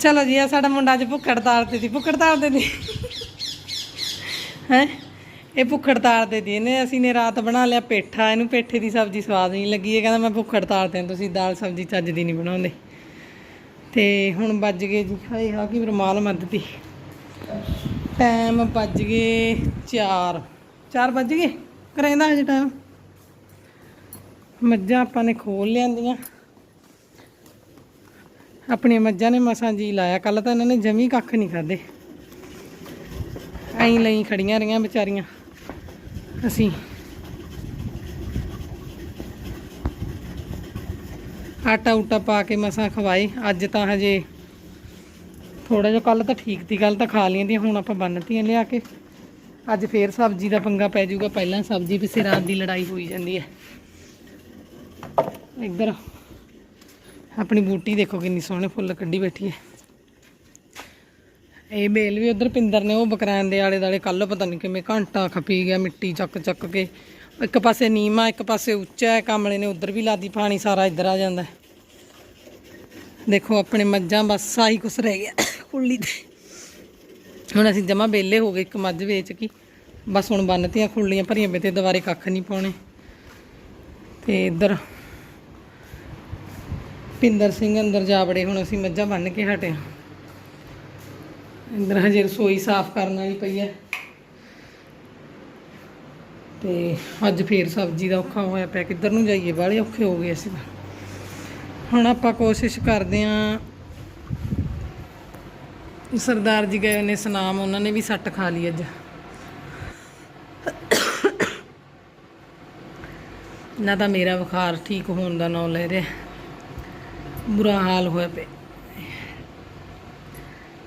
ਚਲੋ ਜੀ ਆ ਸਾਡਾ ਮੁੰਡਾ ਅੱਜ ਭੁੱਖ ਹੜਤਾਲ ਸੀ। ਭੁੱਖ ਹੜਤਾਲ ਤੇ ਹੈ? ਇਹ ਭੁੱਖ ਹੜਤਾਲ ਦੀ ਇਹਨੇ ਅਸੀਂ ਨੇ ਰਾਤ ਬਣਾ ਲਿਆ ਪੇਠਾ। ਇਹਨੂੰ ਪੇਠੇ ਦੀ ਸਬਜ਼ੀ ਸਵਾਦ ਨਹੀਂ ਲੱਗੀ। ਇਹ ਕਹਿੰਦਾ, ਮੈਂ ਭੁੱਖ ਹੜਤਾਲ ਤੁਸੀਂ ਦਾਲ ਸਬਜ਼ੀ ਚੱਜ ਦੀ ਨਹੀਂ ਬਣਾਉਂਦੇ। ਤੇ ਹੁਣ ਵੱਜ ਗਏ ਜੀ, ਹਾਏ ਹਾਂ ਕੀ ਰਮਾਲ ਮੱਦਦੀ ਟਾਈਮ ਵੱਜ ਗਏ 4 4 ਵੱਜ ਗਏ? ਕਰੇਂਦਾ ਹਜੇ ਟਾਈਮ ਮੱਝਾਂ ਆਪਾਂ ਨੇ ਖੋਲ ਲਿਆਂਦੀਆਂ। ਆਪਣੀਆਂ ਮੱਝਾਂ ਨੇ ਮਸਾਂ ਜੀ ਲਾਇਆ ਕੱਲ ਤਾਂ ਇਹਨਾਂ ਨੇ ਜਮੀ ਕੱਖ ਨਹੀਂ ਖਾਦੇ ਐਂ ਲਈ ਖੜੀਆਂ ਰਹੀਆਂ ਵਿਚਾਰੀਆਂ। ਅਸੀਂ ਆਟਾ ਉਟਾ ਪਾ ਕੇ ਮਸਾਂ ਖਵਾਏ। ਅੱਜ ਤਾਂ ਹਜੇ ਥੋੜਾ ਜਿਹਾ ਕੱਲ ਤਾਂ ਠੀਕ ਤੀ ਕੱਲ ਤਾਂ ਖਾ ਲਈਆਂ ਦੀਆਂ, ਹੁਣ ਆਪਾਂ ਬੰਨਤੀਆਂ ਲਿਆ ਕੇ। ਅੱਜ ਫੇਰ ਸਬਜ਼ੀ ਦਾ ਪੰਗਾ ਪੈ ਜਾਊਗਾ। ਪਹਿਲਾਂ ਸਬਜ਼ੀ, ਪਿੱਛੇ ਰਾਤ ਦੀ ਲੜਾਈ ਹੋਈ ਜਾਂਦੀ ਹੈ। ਇੱਧਰ ਆਪਣੀ ਬੂਟੀ ਦੇਖੋ ਕਿੰਨੀ ਸੋਹਣੇ ਫੁੱਲ ਕੱਢੀ ਬੈਠੀ ਹੈ। ਇਹ ਬੇਲ ਵੀ ਉਧਰ ਪਿੰਦਰ ਨੇ, ਉਹ ਬਕਰਾਂ ਦੇ ਆਲੇ ਦਾਲੇ ਕੱਲ ਪਤਾ ਨਹੀਂ ਕਿਵੇਂ ਘੰਟਾ ਖਪੀ ਗਿਆ, ਮਿੱਟੀ ਚੱਕ ਚੱਕ ਕੇ। ਇੱਕ ਪਾਸੇ ਨੀਮਾ, ਇੱਕ ਪਾਸੇ ਉੱਚਾ ਹੈ, ਕਮਲੇ ਨੇ ਉਧਰ ਵੀ ਲਾਦੀ ਪਾਣੀ, ਸਾਰਾ ਇੱਧਰ ਆ ਜਾਂਦਾ ਦੇਖੋ ਆਪਣੇ ਮੱਝਾਂ, ਬਸ ਆਹੀ ਕੁਛ ਰਹਿ ਗਿਆ ਕੁੱਲੀ ਤੇ। ਹੁਣ ਅਸੀਂ ਜਮਾ ਬੇਲੇ ਹੋ ਗਏ, ਇੱਕ ਮੱਝ ਵੇਚ ਕੇ। ਬਸ ਹੁਣ ਬੰਨਤੀਆਂ ਖੁੱਲੀਆਂ ਭਰੀਆਂ, ਵੇ ਤੇ ਦੁਬਾਰੇ ਕੱਖ ਨਹੀਂ ਪਾਉਣੇ। ਤੇ ਇੱਧਰ ਪਿੰਦਰ ਸਿੰਘ ਅੰਦਰ ਜਾ ਬੜੇ ਹੁਣ ਅਸੀਂ ਮੱਝਾਂ ਬੰਨ ਕੇ ਹਟੇ ਅੰਦਰ ਹਜੇ ਰਸੋਈ ਸਾਫ਼ ਕਰਨ ਵਾਲੀ ਪਈ ਹੈ। ਤੇ ਅੱਜ ਫੇਰ ਸਬਜ਼ੀ ਦਾ ਔਖਾ ਹੋਇਆ ਪਿਆ, ਕਿੱਧਰ ਨੂੰ ਜਾਈਏ? ਬਾਹਲੇ ਔਖੇ ਹੋ ਗਏ ਅਸੀਂ ਹੁਣ ਆਪਾਂ ਕੋਸ਼ਿਸ਼ ਕਰਦੇ ਆਂ ਸਰਦਾਰ ਜੀ ਗਏ ਨੇ ਸਨਾਮ, ਉਹਨਾਂ ਨੇ ਵੀ ਸੱਟ ਖਾ ਲਈ ਅੱਜ। ਨਾ ਤਾਂ ਮੇਰਾ ਬੁਖਾਰ ਠੀਕ ਹੋਣ ਦਾ ਨਾਂ ਲੈ ਰਿਹਾ। ਬੁਰਾ ਹਾਲ ਹੋਇਆ ਪਿਆ।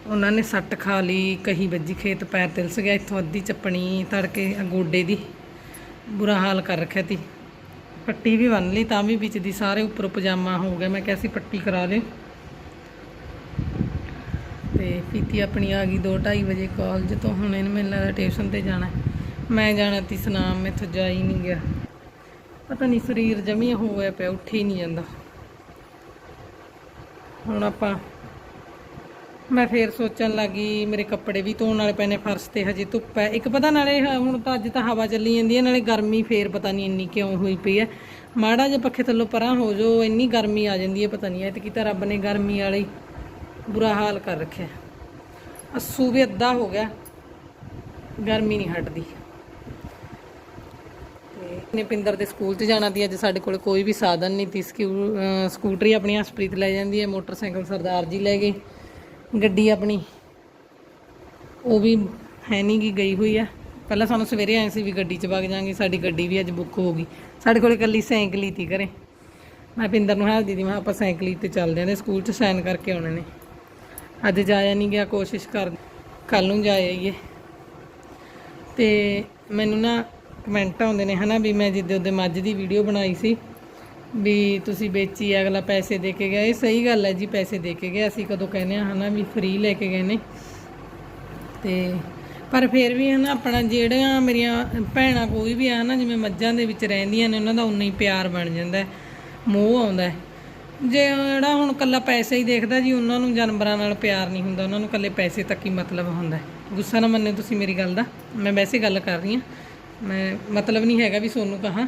ਉਹਨਾਂ ਨੇ ਸੱਟ ਖਾ ਲਈ, ਕਹੀ ਵੱਜੀ ਖੇਤ, ਪੈਰ ਤਿਲਸ ਗਿਆ, ਇੱਥੋਂ ਅੱਧੀ ਚੱਪਣੀ ਤੜਕੇ ਗੋਡੇ ਦੀ, ਬੁਰਾ ਹਾਲ ਕਰ ਰੱਖਿਆ ਤੀ। ਪੱਟੀ ਵੀ ਬੰਨ ਲਈ, ਤਾਂ ਵੀ ਵਿੱਚ ਦੀ ਸਾਰੇ ਉੱਪਰ ਪਜਾਮਾ ਹੋ ਗਿਆ। ਮੈਂ ਕਿਹਾ ਸੀ ਪੱਟੀ ਕਰਾ ਲਿਓ। ਤੇ ਪੀਤੀ ਆਪਣੀ ਆ ਗਈ 2:30 ਵਜੇ ਕਾਲਜ ਤੋਂ। ਹੁਣ ਇਹਨੂੰ ਮੈਨੂੰ ਲੱਗਦਾ ਟਿਊਸ਼ਨ ਤੇ ਜਾਣਾ। ਮੈਂ ਜਾਣਾ ਤੀ, ਸਨਾਮ, ਮੈਥੋਂ ਜਾ ਹੀ ਨਹੀਂ ਗਿਆ। ਪਤਾ ਨਹੀਂ ਸਰੀਰ ਜਮੀ ਹੋਇਆ ਪਿਆ, ਉੱਠ ਹੀ ਨਹੀਂ ਜਾਂਦਾ। ਹੁਣ ਆਪਾਂ ਮੈਂ ਫੇਰ ਸੋਚਣ ਲੱਗੀ, ਮੇਰੇ ਕੱਪੜੇ ਵੀ ਧੋਣ ਵਾਲੇ ਪੈਣੇ ਫਰਸ਼ ਤੇ ਹਜੇ ਧੁੱਪ ਹੈ। ਇੱਕ ਪਤਾ ਨਾਲੇ ਹੁਣ ਤਾਂ ਅੱਜ ਤਾਂ ਹਵਾ ਚੱਲੀ ਜਾਂਦੀ ਹੈ, ਨਾਲੇ ਗਰਮੀ ਫੇਰ ਪਤਾ ਨਹੀਂ ਇੰਨੀ ਕਿਉਂ ਹੋਈ ਪਈ ਹੈ। ਮਾੜਾ ਜਿਹਾ ਪੱਖੇ ਥੱਲੋਂ ਪਰਾਂ ਹੋ ਜੋ ਇੰਨੀ ਗਰਮੀ ਆ ਜਾਂਦੀ ਹੈ, ਪਤਾ ਨਹੀਂ ਐ ਤਾਂ ਰੱਬ ਨੇ ਗਰਮੀ ਵਾਲੇ ਬੁਰਾ ਹਾਲ ਕਰ ਰੱਖਿਆ। ਅੱਸੂ ਵੀ ਅੱਧਾ ਹੋ ਗਿਆ, ਗਰਮੀ ਨਹੀਂ ਹਟਦੀ। ਤੇ ਪਿੰਦਰ ਦੇ ਸਕੂਲ 'ਚ ਜਾਣਾ ਦੀ ਅੱਜ ਸਾਡੇ ਕੋਲ ਕੋਈ ਵੀ ਸਾਧਨ ਨਹੀਂ ਤੀ। ਸਕੂ- ਸਕੂਟਰੀ ਆਪਣੀ ਹਸਪ੍ਰੀਤ ਲੈ ਜਾਂਦੀ ਹੈ, ਮੋਟਰਸਾਈਕਲ ਸਰਦਾਰ ਜੀ ਲੈ ਗਏ, ਗੱਡੀ ਆਪਣੀ। ਉਹ ਵੀ ਹੈ ਨਹੀਂ ਗੀ ਗਈ ਹੋਈ ਆ। ਪਹਿਲਾਂ ਸਾਨੂੰ ਸਵੇਰੇ ਆਏ ਸੀ ਵੀ ਗੱਡੀ 'ਚ ਵਗ ਜਾਾਂਗੇ, ਸਾਡੀ ਗੱਡੀ ਵੀ ਅੱਜ ਬੁੱਕ ਹੋ ਗਈ। ਸਾਡੇ ਕੋਲ ਇਕੱਲੀ ਸਾਈਕਲ ਹੀ ਤੀ ਘਰੇ। ਮੈਂ ਪਿੰਦਰ ਨੂੰ ਹਾਲ ਦੀਦੀ ਮੈਂ ਕਿਹਾ ਆਪਾਂ ਸਾਈਕਲ ਤੇ ਚੱਲਦੇ ਆਂ ਨੇ ਸਕੂਲ 'ਚ ਸਾਈਨ ਕਰਕੇ ਆਉਣੇ ਨੇ। ਅੱਜ ਜਾਇਆ ਨਹੀਂ ਗਿਆ, ਕੋਸ਼ਿਸ਼ ਕਰ ਕੱਲ ਨੂੰ ਜਾ ਆਈਏ ਤੇ ਮੈਨੂੰ ਨਾ ਕਮੈਂਟ ਆਉਂਦੇ ਨੇ, ਹਨਾ, ਵੀ ਮੈਂ ਜਿੱਦੇ ਉਹਦੇ ਮੱਝ ਦੀ ਵੀਡੀਓ ਬਣਾਈ ਸੀ, ਵੀ ਤੁਸੀਂ ਵੇਚੀ, ਅਗਲਾ ਪੈਸੇ ਦੇ ਕੇ ਗਿਆ। ਇਹ ਸਹੀ ਗੱਲ ਹੈ ਜੀ, ਪੈਸੇ ਦੇ ਕੇ ਗਿਆ। ਅਸੀਂ ਕਦੋਂ ਕਹਿੰਦੇ ਆ ਹਨਾ, ਵੀ ਫ੍ਰੀ ਲੈ ਕੇ ਗਏ ਨੇ। ਤੇ ਪਰ ਫਿਰ ਵੀ, ਹਨਾ, ਆਪਣਾ ਜਿਹੜੀਆਂ ਮੇਰੀਆਂ ਭੈਣਾਂ ਕੋਈ ਵੀ ਆ, ਹਨਾ, ਜਿਵੇਂ ਮੱਝਾਂ ਦੇ ਵਿੱਚ ਰਹਿੰਦੀਆਂ ਨੇ, ਉਹਨਾਂ ਦਾ ਉਨਾ ਹੀ ਪਿਆਰ ਬਣ ਜਾਂਦਾ ਮੋਹ ਆਉਂਦਾ ਜੇ ਜਿਹੜਾ ਹੁਣ ਕੱਲਾ ਪੈਸੇ ਹੀ ਦੇਖਦਾ ਜੀ, ਉਹਨਾਂ ਨੂੰ ਜਾਨਵਰਾਂ ਨਾਲ ਪਿਆਰ ਨਹੀਂ ਹੁੰਦਾ, ਉਹਨਾਂ ਨੂੰ ਕੱਲੇ ਪੈਸੇ ਤੱਕ ਹੀ ਮਤਲਬ ਹੁੰਦਾ ਗੁੱਸਾ ਨਾ ਮੰਨੇ ਤੁਸੀਂ ਮੇਰੀ ਗੱਲ ਦਾ, ਮੈਂ ਵੈਸੇ ਗੱਲ ਕਰ ਰਹੀ ਹਾਂ। ਮੈਂ ਮਤਲਬ ਨਹੀਂ ਹੈਗਾ ਵੀ ਸੋਨੂੰ ਕਹਾ।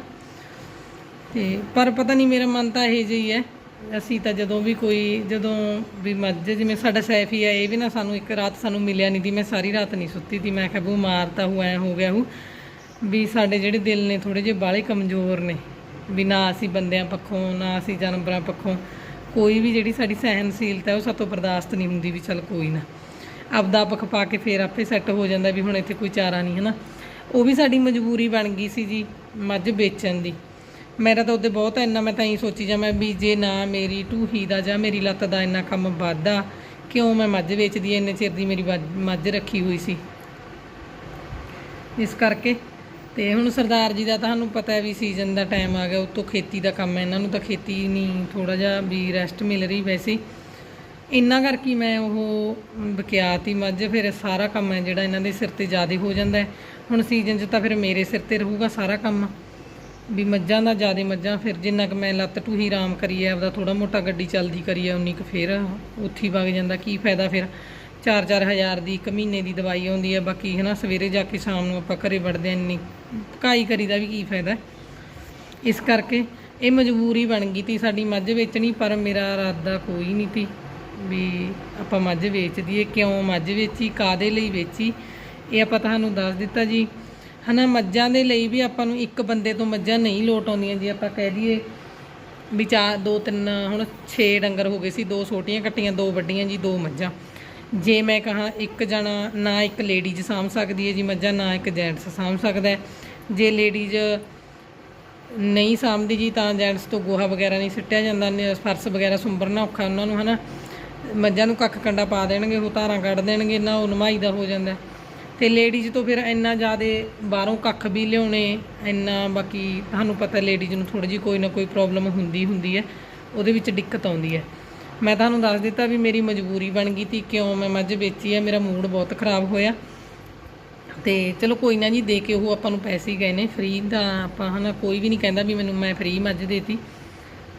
ਤੇ ਪਰ ਪਤਾ ਨਹੀਂ ਮੇਰਾ ਮਨ ਤਾਂ ਇਹ ਜਿਹੀ ਹੈ ਅਸੀਂ ਤਾਂ ਜਦੋਂ ਵੀ ਕੋਈ, ਜਦੋਂ ਵੀ ਮੱਝ, ਜਿਵੇਂ ਸਾਡਾ ਸੈਫੀ ਹੈ ਇਹ ਵੀ ਨਾ ਸਾਨੂੰ ਇੱਕ ਰਾਤ ਸਾਨੂੰ ਮਿਲਿਆ ਨਹੀਂ ਦੀ, ਮੈਂ ਸਾਰੀ ਰਾਤ ਨਹੀਂ ਸੁੱਤੀ ਤੀ ਮੈਂ ਕਿਹਾ ਬੂ ਮਾਰਤਾ ਹੂ, ਐ ਹੋ ਗਿਆ ਹੂ। ਵੀ ਸਾਡੇ ਜਿਹੜੇ ਦਿਲ ਨੇ ਥੋੜੇ ਜਿਹੇ ਬਾਲੇ ਕਮਜ਼ੋਰ ਨੇ। ਵੀ ਨਾ ਅਸੀਂ ਬੰਦਿਆਂ ਪੱਖੋਂ, ਨਾ ਅਸੀਂ ਜਾਨਵਰਾਂ ਪੱਖੋਂ, ਕੋਈ ਵੀ ਜਿਹੜੀ ਸਾਡੀ ਸਹਿਨਸ਼ੀਲਤਾ ਹੈ, ਉਹ ਸਾਤੋਂ ਬਰਦਾਸ਼ਤ ਨਹੀਂ ਹੁੰਦੀ ਵੀ ਚੱਲ ਕੋਈ ਨਾ। ਆਪਦਾ ਪੱਖ ਪਾ ਕੇ ਫੇਰ ਆਪੇ ਸੈੱਟ ਹੋ ਜਾਂਦਾ ਵੀ ਹੁਣ ਇੱਥੇ ਕੋਈ ਚਾਰਾ ਨਹੀਂ ਹੈ ਨਾ ਉਹ ਵੀ ਸਾਡੀ ਮਜਬੂਰੀ ਬਣ ਗਈ ਸੀ ਜੀ, ਮੱਝ ਵੇਚਣ ਦੀ। ਮੇਰਾ ਤਾਂ ਉਹਦੇ ਬਹੁਤ ਇੰਨਾ, ਮੈਂ ਤਾਂ ਹੀ ਸੋਚੀ ਜਾ ਮੈਂ ਵੀ ਜੇ ਨਾ ਮੇਰੀ ਢੂਹੀ ਦਾ ਜਾਂ ਮੇਰੀ ਲੱਤ ਦਾ ਇੰਨਾ ਕੰਮ ਵਾਧਾ ਕਿਉਂ ਮੈਂ ਮੱਝ ਵੇਚਦੀ ਐ ਇੰਨੇ ਚਿਰ ਦੀ ਮੇਰੀ ਵੱਜ- ਮੱਝ ਰੱਖੀ ਹੋਈ ਸੀ। ਇਸ ਕਰਕੇ ਤੇ ਹੁਣ ਸਰਦਾਰ ਜੀ ਦਾ ਤੁਹਾਨੂੰ ਪਤਾ ਹੈ ਵੀ ਸੀਜ਼ਨ ਦਾ ਟਾਈਮ ਆ ਗਿਆ ਉਤੋਂ ਖੇਤੀ ਦਾ ਕੰਮ ਹੈ। ਇਹਨਾਂ ਨੂੰ ਤਾਂ ਖੇਤੀ ਨਹੀਂ ਥੋੜਾ ਜਿਹਾ ਵੀ ਰੈਸਟ ਮਿਲ ਰਹੀ ਵੈਸੇ। ਹੀ। ਇੰਨਾ ਕਰਕੇ ਮੈਂ ਉਹ ਬਕਿਆਤੀ ਮੱਝ, ਫਿਰ ਸਾਰਾ ਕੰਮ ਹੈ ਜਿਹੜਾ ਇਹਨਾਂ ਦੇ ਸਿਰ ਤੇ ਜ਼ਿਆਦਾ ਹੋ ਜਾਂਦਾ ਹੈ। ਹੁਣ ਸੀਜ਼ਨ 'ਚ ਤਾਂ ਫਿਰ ਮੇਰੇ ਸਿਰ ਤੇ ਰਹੂਗਾ ਸਾਰਾ ਕੰਮ। ਵੀ ਮੱਝਾਂ ਦਾ ਜ਼ਿਆਦਾ ਮੱਝਾਂ, ਫਿਰ ਜਿੰਨਾ ਕੁ ਮੈਂ ਲੱਤ ਟੂਹੀ ਆਰਾਮ ਕਰੀਏ ਆਪਦਾ ਥੋੜਾ ਮੋਟਾ ਗੱਡੀ ਚੱਲਦੀ ਕਰੀਏ ਉਨੀ ਕੁ ਫਿਰ ਉੱਥੀ ਵਗ ਜਾਂਦਾ। ਕੀ ਫਾਇਦਾ ਫਿਰ? 4-4 ਹਜ਼ਾਰ ਦੀ ਇੱਕ ਮਹੀਨੇ ਦੀ ਦਵਾਈ ਆਉਂਦੀ ਹੈ, ਬਾਕੀ ਹਨਾ ਸਵੇਰੇ ਜਾ ਕੇ ਸ਼ਾਮ ਨੂੰ ਆਪਾਂ ਘਰੇ ਵੜਦੇ ਹਾਂ, ਇੰਨੀ ਭਕਾਈ ਕਰੀਦਾ ਵੀ ਕੀ ਫਾਇਦਾ ਇਸ ਕਰਕੇ ਇਹ ਮਜਬੂਰੀ ਬਣ ਗਈ ਤੀ, ਸਾਡੀ ਮੱਝ ਵੇਚਣੀ, ਪਰ ਮੇਰਾ ਇਰਾਦਾ ਕੋਈ ਨਹੀਂ ਤੀ ਵੀ ਆਪਾਂ ਮੱਝ ਵੇਚ ਦਈਏ। ਕਿਉਂ ਮੱਝ ਵੇਚੀ ਕਾਦੇ ਲਈ ਵੇਚੀ? ਇਹ ਆਪਾਂ ਤੁਹਾਨੂੰ ਦੱਸ ਦਿੱਤਾ ਜੀ। ਹਨਾ, ਮੱਝਾਂ ਦੇ ਲਈ ਵੀ ਆਪਾਂ ਨੂੰ ਇੱਕ ਬੰਦੇ ਤੋਂ ਮੱਝਾਂ ਨਹੀਂ ਲੋਟ ਆਉਂਦੀਆਂ ਜੇ। ਆਪਾਂ ਕਹਿ ਦਈਏ ਵੀ ਚਾਰ, ਦੋ, ਤਿੰਨ, ਹੁਣ 6 ਡੰਗਰ ਹੋ ਗਏ ਸੀ, ਦੋ ਛੋਟੀਆਂ ਕੱਟੀਆਂ, ਦੋ ਵੱਡੀਆਂ ਜੀ, ਦੋ ਮੱਝਾਂ। ਜੇ ਮੈਂ ਕਹਾ ਇੱਕ ਜਣਾ ਨਾ ਇੱਕ ਲੇਡੀਜ਼ ਸਾਂਭ ਸਕਦੀ ਹੈ ਜੀ ਮੱਝਾਂ, ਨਾ ਇੱਕ ਜੈਂਟਸ ਸਾਂਭ ਸਕਦਾ ਹੈ। ਜੇ ਲੇਡੀਜ਼ ਨਹੀਂ ਸਾਂਭਦੀ ਜੀ ਤਾਂ ਜੈਂਟਸ ਤੋਂ ਗੋਹਾ ਵਗੈਰਾ ਨਹੀਂ ਸਿੱਟਿਆ ਜਾਂਦਾ ਫਰਸ਼ ਵਗੈਰਾ ਸੁੰਬਰਨਾ ਔਖਾ ਉਹਨਾਂ ਨੂੰ, ਹਨਾ। ਮੱਝਾਂ ਨੂੰ ਕੱਖ ਕੰਡਾ ਪਾ ਦੇਣਗੇ, ਉਹ ਧਾਰਾਂ ਕੱਢ ਦੇਣਗੇ ਨਾ ਉਹ ਨਮਾਈ ਦਾ ਹੋ ਜਾਂਦਾ। ਤੇ ਲੇਡੀਜ਼ ਤੋਂ ਫਿਰ ਇੰਨਾ ਜ਼ਿਆਦਾ ਬਾਹਰੋਂ ਕੱਖ ਵੀ ਲਿਆਉਣੇ, ਇੰਨਾ ਬਾਕੀ ਤੁਹਾਨੂੰ ਪਤਾ ਲੇਡੀਜ਼ ਨੂੰ ਥੋੜੀ ਜੀ ਕੋਈ ਨਾ ਕੋਈ ਪ੍ਰੋਬਲਮ ਹੁੰਦੀ ਹੁੰਦੀ ਹੈ, ਉਹਦੇ ਵਿੱਚ ਦਿੱਕਤ ਆਉਂਦੀ ਹੈ। ਮੈਂ ਤੁਹਾਨੂੰ ਦੱਸ ਦਿੱਤਾ ਵੀ ਮੇਰੀ ਮਜਬੂਰੀ ਬਣ ਗਈ ਤੀ ਕਿਉਂ ਮੈਂ ਮੱਝ ਵੇਚੀ ਹੈ, ਮੇਰਾ ਮੂਡ ਬਹੁਤ ਖਰਾਬ ਹੋਇਆ। ਤੇ ਚਲੋ ਕੋਈ ਨਾ ਜੀ, ਦੇ ਕੇ ਉਹ ਆਪਾਂ ਨੂੰ ਪੈਸੇ ਹੀ ਗਏ ਨੇ ਫ੍ਰੀ ਦਾ ਆਪਾਂ ਹਨਾ ਕੋਈ ਵੀ ਨਹੀਂ ਕਹਿੰਦਾ ਵੀ ਮੈਨੂੰ ਮੈਂ ਫ੍ਰੀ ਮੱਝ ਦੇਤੀ।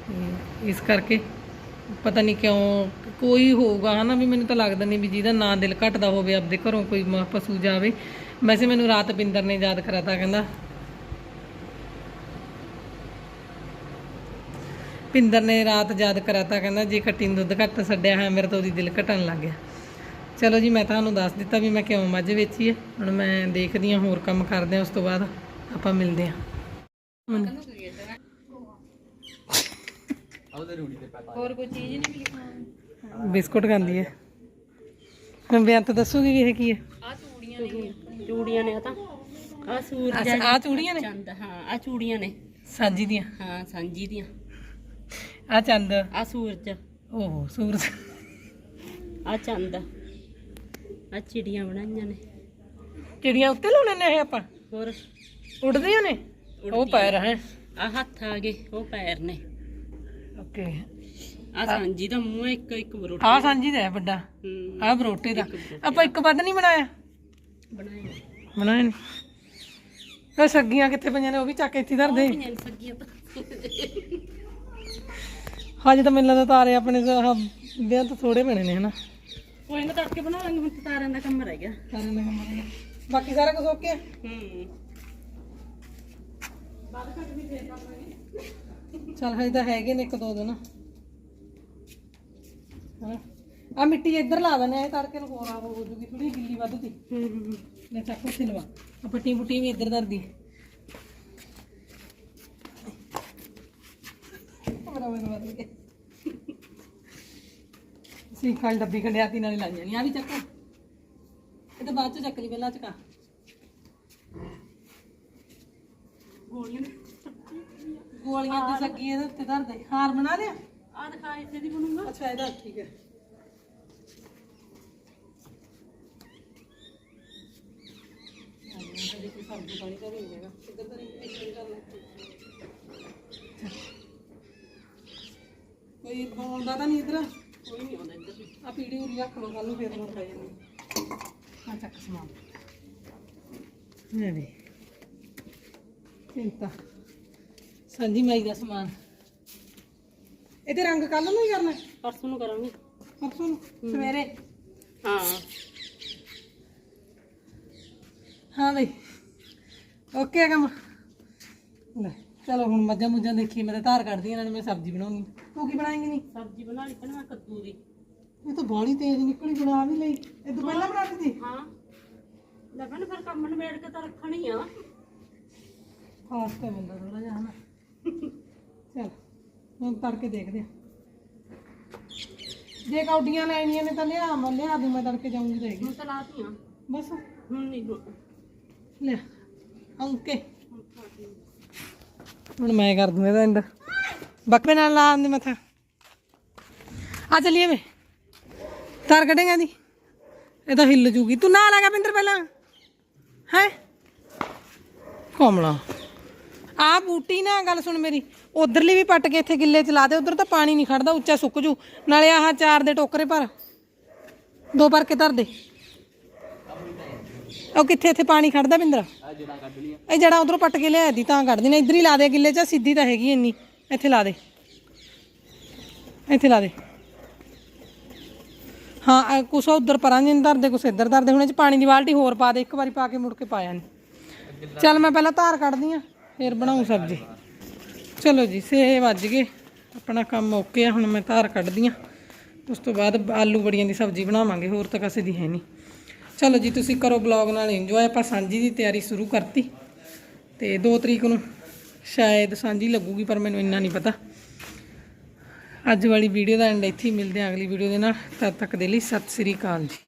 ਤੇ ਇਸ ਕਰਕੇ ਪਤਾ ਨਹੀਂ ਕਿਉਂ, ਕੋਈ ਹੋਊਗਾ, ਹਨਾ ਵੀ ਮੈਨੂੰ ਤਾਂ ਲੱਗਦਾ ਨਹੀਂ ਵੀ ਜਿਹਦਾ ਨਾਂ ਦਿਲ ਘਟਦਾ ਹੋਵੇ ਆਪਦੇ ਘਰੋਂ ਕੋਈ ਮ- ਪਸ਼ੂ ਜਾਵੇ। ਵੈਸੇ ਮੈਨੂੰ ਰਾਤ ਪਿੰਦਰ ਨੇ ਯਾਦ ਕਰਾਤਾ, ਕਹਿੰਦਾ। ਪਿੰਦਰ ਨੇ ਰਾਤ ਯਾਦ ਕਰਾਤਾ, ਕਹਿੰਦਾ, ਜੇ ਕੱਟੀ ਨੂੰ ਦੁੱਧ ਘੱਟ ਛੱਡਿਆ ਹੈ, ਮੇਰੇ ਤਾਂ ਉਹਦੀ ਦਿਲ ਘਟਣ ਲੱਗ ਗਿਆ। ਚਲੋ ਜੀ, ਮੈਂ ਤੁਹਾਨੂੰ ਦੱਸ ਦਿੱਤਾ ਵੀ ਮੈਂ ਕਿਉਂ ਮੱਝ ਵੇਚੀ ਹੈ। ਹੁਣ ਮੈਂ ਦੇਖਦੀ ਹਾਂ ਹੋਰ ਕੰਮ ਕਰਦੇ ਹਾਂ, ਉਸ ਤੋਂ ਬਾਅਦ ਆਪਾਂ ਮਿਲਦੇ ਹਾਂ। ਹੋਰ ਕੋਈ ਚੀਜ਼ ਨਹੀਂ ਮਿਲੀ? ਖਾਣ ਬਿਸਕੁਟ ਖਾਂਦੀ ਹੈ। ਹੁਣ ਬੇਅੰਤ ਦੱਸੂਗੀ ਵੀ ਇਹ ਕੀ ਹੈ। ਆ ਚੂੜੀਆਂ ਨੇ। ਚੂੜੀਆਂ ਨੇ ਉਹ ਤਾਂ। ਆ ਸੂਰਜ ਅੱਛਾ ਆ ਚੂੜੀਆਂ ਨੇ? ਚੰਦ ਹਾਂ ਆ ਚੂੜੀਆਂ ਨੇ। ਸਾਂਝੀ ਦੀਆਂ? ਹਾਂ ਸਾਂਝੀ ਦੀਆਂ। ਆ ਚੰਦ। ਆ ਸੂਰਜ। ਓਹੋ ਸੂਰਜ। ਆ ਚੰਦ। ਆ ਚਿੜੀਆਂ ਬਣਾਈਆਂ ਨੇ। ਚਿੜੀਆਂ ਉੱਤੇ ਲਾਉਣੇ ਨੇ ਇਹ ਆਪਾਂ? ਹੋਰ? ਉੱਡਦੀਆਂ ਨੇ? ਉਹ ਪੈਰ ਹੈ। ਆ ਹੱਥ ਆ ਗਏ ਉਹ ਪੈਰ ਨੇ। ਓਕੇ। ਆ ਸਾਂਝੀ ਦਾ ਮੂੰਹ ਹੈ, ਇੱਕ ਇੱਕ ਬਰੋਟ ਆ ਸਾਂਝੀ ਦਾ ਹੈ ਵੱਡਾ। ਹੂੰ। ਆ ਬਰੋਟੇ ਦਾ। ਆਪਾਂ ਇੱਕ ਵੱਧ ਨਹੀਂ ਬਣਾਇਆ? ਬਣਾਏ ਨੇ ਬਣਾਇਆ ਨਹੀਂ ਉਹ ਸੱਗੀਆਂ ਕਿੱਥੇ ਪਈਆਂ ਨੇ? ਉਹ ਵੀ ਚੱਕ ਕੇ ਇੱਥੇ ਧਰ ਦੇ ਪਈਆਂ ਨੇ ਸੱਗੀਆਂ ਤਾਂ। ਹਜੇ ਤਾਂ ਮੈਨੂੰ ਲੱਗਦਾ ਤਾਰੇ ਆਪਣੇ ਤਾਂ ਆਹ ਵਿਆਹ ਤੋਂ ਥੋੜੇ ਬਣੇ ਨੇ ਹਨਾ? ਕੋਈ ਨਾ ਤੜਕੇ ਬਣਾ ਲਾਂਗੇ ਹੁਣ ਤਾਂ ਤਾਰਿਆਂ ਦਾ ਕੰਮ ਰਹਿ ਗਿਆ। ਤਾਰੇ ਨੇ ਕੰਮ ਬਾਕੀ ਸਾਰਾ ਕੁਝ ਓਕੇ ਹੂੰ। ਚਲ ਹਜੇ ਤਾਂ ਹੈਗੇ ਨੇ ਇੱਕ ਦੋ ਦਿਨ। ਹਨਾ? ਆ ਮਿੱਟੀ ਇੱਧਰ ਲਾ ਦਨੇ ਆ ਤੜਕੇ ਨੂੰ ਹੋਰ ਆ ਹੋ ਜੂਗੀ ਥੋੜੀ ਗਿੱਲੀ ਵੱਧਦੀ ਹੂੰ ਲੈ ਚੱਕ ਉੱਥੇ ਲਵਾ। ਆ ਪੱਟੀ ਪੁੱਟੀ ਵੀ ਇੱਧਰ ਵੱਧ ਸੀ ਕੱਲ ਡੱਬੀ ਖੰਡਿਆਤੀ ਨਾਲ ਹੀ ਲੱਗ ਜਾਣੀ ਆ ਵੀ ਚੱਕ। ਇਹ ਤਾਂ ਬਾਅਦ ਚ ਚੱਕ ਲਈ ਪਹਿਲਾਂ ਚਕਾ ਗੋਲੀਆਂ ਨੇ ਗੋਲੀਆਂ ਦੀ ਸੱਗੀ ਇਹਦੇ ਉੱਤੇ ਧਰ ਦੇ। ਹਾਰ ਬਣਾ ਲਿਆ? ਆ ਦਿਖਾ ਇੱਥੇ ਦੀ ਬਣੂਗਾ। ਅੱਛਾ ਇਹਦਾ ਠੀਕ ਹੈ। ਸਬਜ਼ੀ ਪਾਣੀ ਤਾਂ ਨਹੀਂ ਹੈਗਾ ਇੱਧਰ ਤਾਂ ਨਹੀਂ ਇੱਧਰ ਕਰ ਲੈ ਕੋਈ ਬੋਲਦਾ ਤਾਂ ਨਹੀਂ ਇਧਰ? ਕੋਈ ਨਹੀਂ ਆਉਂਦਾ ਇੱਧਰ। ਆ ਪੀੜੀ ਉਰੀ ਰੱਖ ਲਓ ਕੱਲ ਨੂੰ ਫੇਰ ਨੂੰ ਜਾਣੀ ਆ ਚੱਕ ਸਮਾਨ। ਲੈ ਵੀ। ਚਿੰਤਾ ਸੰਜੀ ਮਾਈ ਦਾ ਸਮਾਨ। ਇਹਦੇ ਰੰਗ ਕੱਲ ਨੂੰ ਹੀ ਕਰਨਾ? ਪਰਸੋਂ ਨੂੰ ਕਰਾਂਗੇ। ਪਰਸੋਂ ਨੂੰ? ਸਵੇਰੇ? ਹਾਂ। ਹਾਂ ਬਈ। ਓਕੇ ਆ ਕੰਮ। ਲੈ ਚਲੋ ਹੁਣ ਮੱਝਾਂ ਮੁੱਝਾਂ ਦੇਖੀ ਮੈਂ ਤਾਂ ਧਾਰ ਕੱਢਦੀ ਇਹਨਾਂ ਨੇ ਮੈਂ ਸਬਜ਼ੀ ਬਣਾਉਣੀ ਤੂੰ ਕੀ ਬਣਾਏਂਗੀ ਨਹੀਂ ਸਬਜ਼ੀ ਬਣਾ ਲਈ ਪਹਿਲਾਂ ਕੱਦੂ ਦੀ। ਇਹ ਤਾਂ ਬਾਲੀ ਤੇਜ਼ ਨਿਕਲੀ ਬਣਾ ਵੀ ਲਈ। ਇਹ ਤੋਂ ਪਹਿਲਾਂ ਬਣਾ ਦਿੱਤੀ? ਹਾਂ। ਲੱਗਣ ਫਿਰ ਕੰਮ ਨਿਬੇੜ ਕੇ ਤਾਂ ਰੱਖਣੀ ਆ। ਫਾਸਟ ਹੈ ਬੰਦਾ ਥੋੜਾ ਜਿਹਾ ਹਨਾ। ਚਲ ਹੁਣ ਤੜਕੇ ਦੇਖਦੇ ਆ ਜੇ ਕੌਡੀਆਂ ਲੈਣੀਆਂ ਨੇ ਤਾਂ ਲਿਆ ਮੈਂ ਲਿਆ ਦੂੰ ਮੈਂ ਤੜਕੇ ਜਾਊਂਗੀ ਤਾਂ ਹੈਗੀ। ਹੁਣ ਤਾਂ ਲਾਤੀਆਂ ਬਸ। ਹੁਣ ਨਹੀਂ ਲੈ ਓਕੇ। ਹੁਣ ਮੈਂ ਕਰ ਦੂੰ ਇਹਦਾ ਐਂਡ ਬੱਕਰੇ ਨਾਲ ਲਾ ਆਂਦੇ ਮੱਥਾ ਆ ਚੱਲੀਏ ਵੇ। ਤਾਰ ਕੱਢੇਗਾ ਦੀ ਇਹ ਤਾਂ ਹਿੱਲ ਜੂਗੀ। ਤੂੰ ਨਾਲ ਆ ਗਿਆ ਪਿੰਦਰ ਪਹਿਲਾਂ। ਹੈ? ਕੋਮਲਾ। ਆ ਬੂਟੀ ਨਾ ਗੱਲ ਸੁਣ ਮੇਰੀ ਉਧਰਲੀ ਵੀ ਪੱਟ ਕੇ ਇੱਥੇ ਗਿੱਲੇ ਚ ਲਾ ਦੇ ਉਧਰ ਤਾਂ ਪਾਣੀ ਨਹੀਂ ਖੜਦਾ ਉੱਚਾ ਸੁੱਕ ਜੂ। ਨਾਲੇ ਆਹ ਚਾਰ ਦੇ ਟੋਕਰੇ ਭਰ ਦੋ ਭਰ ਕੇ ਧਰ ਦੇ। ਉਹ ਕਿੱਥੇ ਇੱਥੇ ਪਾਣੀ ਖੜਦਾ ਬਿੰਦਰ? ਇਹ ਜੜਾ ਉਧਰੋਂ ਪੱਟ ਕੇ ਲਿਆ ਦੀ ਤਾਂ ਕੱਢਦੀ ਨੇ ਇੱਧਰ ਹੀ ਲਾ ਦੇ ਗਿੱਲੇ ਚ ਸਿੱਧੀ ਤਾਂ ਹੈਗੀ ਇੰਨੀ। ਇੱਥੇ ਲਾ ਦੇ। ਇੱਥੇ ਲਾ ਦੇ। ਹਾਂ ਕੁਛ ਉਧਰ ਪਰਾਂ ਜਿੰਨ ਧਰਦੇ ਕੁਛ ਇੱਧਰ ਧਰਦੇ ਹੁਣ ਇਹ ਚ ਪਾਣੀ ਦੀ ਬਾਲਟੀ ਹੋਰ ਪਾ ਦੇ ਇੱਕ ਵਾਰੀ ਪਾ ਕੇ ਮੁੜ ਕੇ ਪਾਇਆ ਨਹੀਂ ਚੱਲ ਮੈਂ ਪਹਿਲਾਂ ਧਾਰ ਕੱਢਦੀ ਆ। ਫਿਰ ਬਣਾਉ ਸਬਜ਼ੀ। ਚਲੋ ਜੀ 6 ਵੱਜ ਗਏ। ਆਪਣਾ ਕੰਮ ਓਕੇ ਆ, ਹੁਣ ਮੈਂ ਧਾਰ ਕੱਢਦੀ ਆ। ਉਸ ਤੋਂ ਬਾਅਦ ਆਲੂ ਬੜੀਆਂ ਦੀ ਸਬਜ਼ੀ ਬਣਾਵਾਂਗੇ, ਹੋਰ ਤਾਂ ਕਿਸੇ ਦੀ ਹੈ ਨਹੀਂ। ਚਲੋ ਜੀ, ਤੁਸੀਂ ਕਰੋ ਬਲੌਗ ਨਾਲ ਇੰਜੋਏ ਆਪਾਂ ਸਾਂਝੀ ਦੀ ਤਿਆਰੀ ਸ਼ੁਰੂ ਕਰਤੀ। ਤੇ 2 ਤਰੀਕ ਨੂੰ ਸ਼ਾਇਦ ਸਾਂਝੀ ਲੱਗੂਗੀ, ਪਰ ਮੈਨੂੰ ਇੰਨਾ ਨਹੀਂ ਪਤਾ। ਅੱਜ ਵਾਲੀ ਵੀਡੀਓ ਦਾ ਐਂਡ ਇੱਥੇ ਹੀ ਮਿਲਦੇ ਹਾਂ ਅਗਲੀ ਵੀਡੀਓ ਦੇ ਨਾਲ। ਤਦ ਤੱਕ ਦੇ ਲਈ ਸਤਿ ਸ੍ਰੀ ਅਕਾਲ ਜੀ।